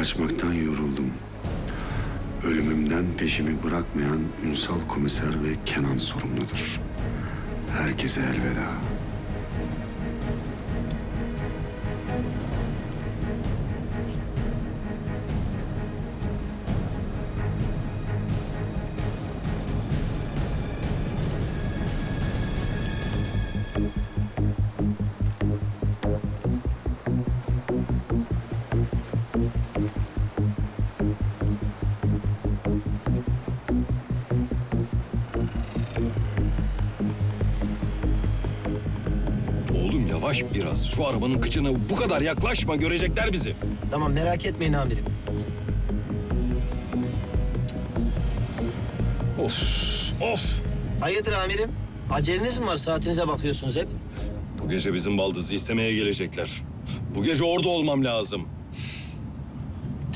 Kaçmaktan yoruldum. Ölümümden peşimi bırakmayan Ünsal Komiser ve Kenan sorumludur. Herkese elveda. Yavaş biraz. Şu arabanın kıçına bu kadar yaklaşma. Görecekler bizi. Tamam merak etmeyin amirim. Of. Of. Hayırdır amirim? Aceleniz mi var? Saatinize bakıyorsunuz hep. Bu gece bizim baldızı istemeye gelecekler. Bu gece orada olmam lazım.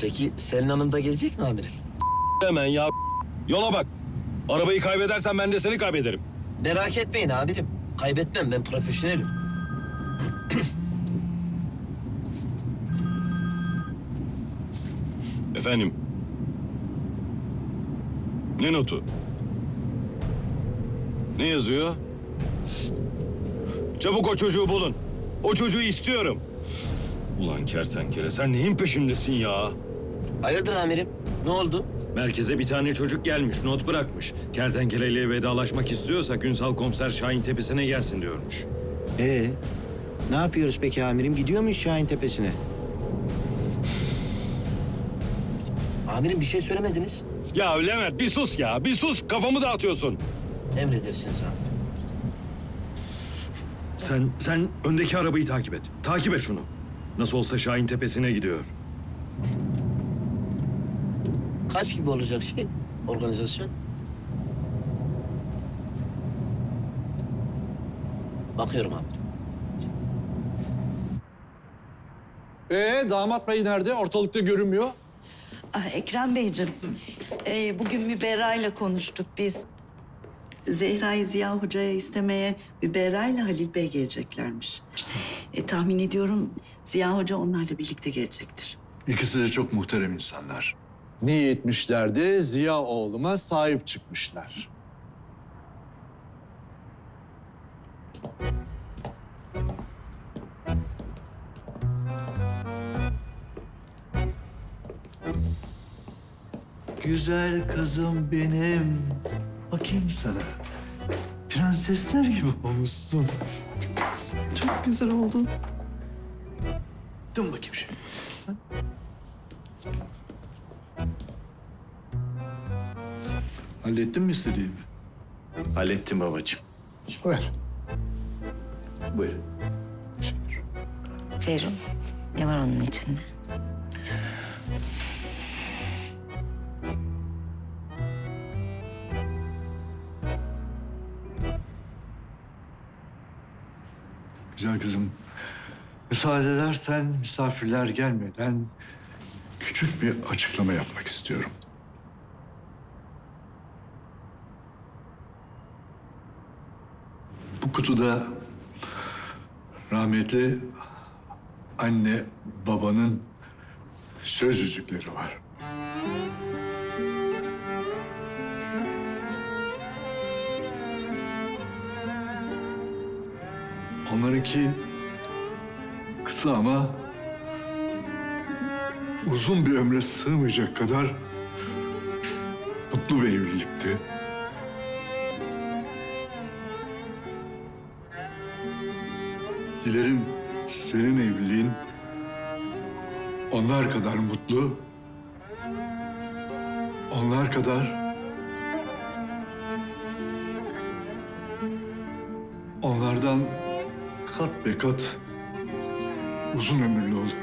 Peki Selin Hanım da gelecek mi amirim? Hemen ya. Yola bak. Arabayı kaybedersen ben de seni kaybederim. Merak etmeyin amirim. Kaybetmem ben profesyonelim. Efendim. Ne notu? Ne yazıyor? Çabuk o çocuğu bulun. O çocuğu istiyorum. Ulan kertenkele sen neyin peşindesin ya? Hayırdır amirim? Ne oldu? Merkeze bir tane çocuk gelmiş, not bırakmış. Kertenkeleyle vedalaşmak istiyorsak Ünsal Komiser Şahin Tepesi'ne gelsin diyormuş. Ee, ne yapıyoruz peki amirim? Gidiyor muyuz Şahin Tepesi'ne? Amirim bir şey söylemediniz. Ya Levent bir sus ya, bir sus. Kafamı dağıtıyorsun. Emredersiniz amirim. Sen, sen öndeki arabayı takip et. Takip et şunu. Nasıl olsa Şahin Tepesi'ne gidiyor. Kaç gibi olacak şey? Organizasyon? Bakıyorum amirim. Ee damat bey nerede? Ortalıkta görünmüyor. Ah, Ekrem Beyciğim, e, bugün Müberra ile konuştuk biz. Zehra'yı Ziya Hoca'ya istemeye Müberra ile Halil Bey geleceklermiş. E, tahmin ediyorum Ziya Hoca onlarla birlikte gelecektir. İkisi de çok muhterem insanlar. Niyetmişlerdi, Ziya oğluma sahip çıkmışlar. Güzel kızım benim. Bakayım sana. Prensesler gibi olmuşsun. Çok güzel oldu. Dön bakayım şöyle. Hallettin mi istediğimi? Hallettim babacığım. Ver. Buyurun. Ferun, ne var onun içinde? Güzel kızım. Müsaade edersen misafirler gelmeden küçük bir açıklama yapmak istiyorum. Bu kutuda rahmetli anne babanın söz yüzükleri var. Onlarınki kısa ama uzun bir ömre sığmayacak kadar mutlu bir evlilikti. Dilerim senin evliliğin onlar kadar mutlu, onlar kadar onlardan kat be kat uzun ömürlü olur.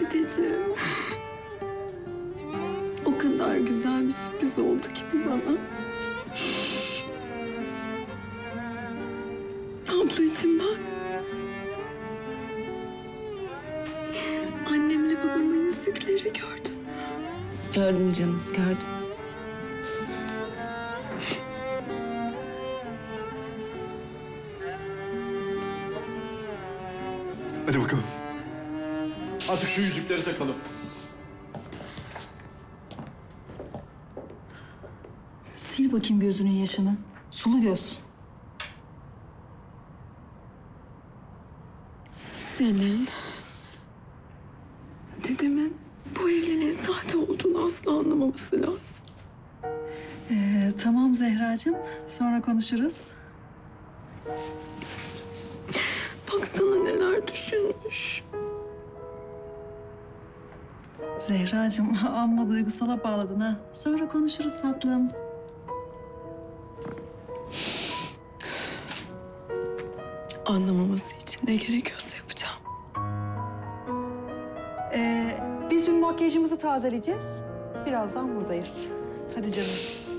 Dedeciğim. O kadar güzel bir sürpriz oldu ki bu bana. Ablacığım bak. Annemle babamın yüzükleri gördün? Gördüm canım, gördüm. Hadi bakalım. Artık şu yüzükleri takalım. Sil bakayım gözünün yaşını. Sulu göz. Senin bu evliliğin sahte olduğunu asla anlamaması lazım. Ee, tamam Zehracığım. Sonra konuşuruz. Baksana neler düşünmüş. Zehracığım amma duygusala bağladın ha. Sonra konuşuruz tatlım. Anlamaması için ne gerekiyorsa makyajımızı tazeleyeceğiz. Birazdan buradayız. Hadi canım.